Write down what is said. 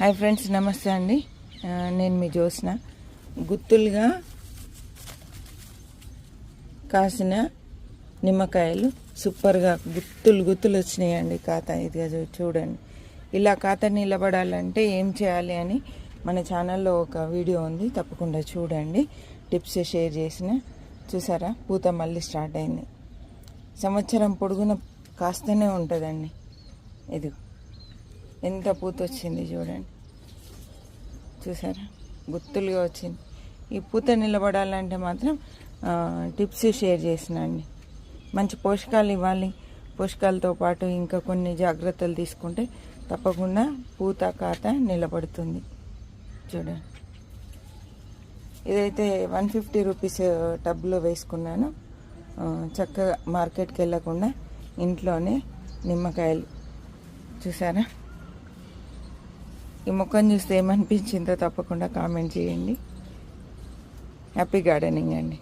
Hi friends నమస్తే అండి. నేను మీ జోసిన గుత్తులుగా కాసిన నిమ్మకాయలు సూపర్గా గుత్తులు గుత్తులు వచ్చినాయండి. కాత ఇదిగా చూడండి. ఇలా ఖాతా నిలబడాలంటే ఏం చేయాలి అని మన ఛానల్లో ఒక వీడియో ఉంది. తప్పకుండా చూడండి. టిప్స్ షేర్ చేసిన. చూసారా? పూత మళ్ళీ స్టార్ట్ అయింది. సంవత్సరం పొడుగున కాస్తూనే ఉంటుందండి. ఇది ఎంత పూత వచ్చింది చూడండి. చూసారా? గుత్తులుగా వచ్చింది. ఈ పూత నిలబడాలంటే మాత్రం టిప్స్ షేర్ చేసినండి మంచి పోషకాలు ఇవ్వాలి. పోషకాలతో పాటు ఇంకా కొన్ని జాగ్రత్తలు తీసుకుంటే తప్పకుండా పూత కాత నిలబడుతుంది. చూడండి. ఇదైతే వన్ ఫిఫ్టీ రూపీస్ టబ్లో వేసుకున్నాను. చక్కగా మార్కెట్కి వెళ్ళకుండా ఇంట్లోనే నిమ్మకాయలు. చూసారా? ఈ మొక్కను చూస్తే ఏమనిపించిందో తప్పకుండా కామెంట్ చేయండి. హ్యాపీ గార్డెనింగ్ అండి.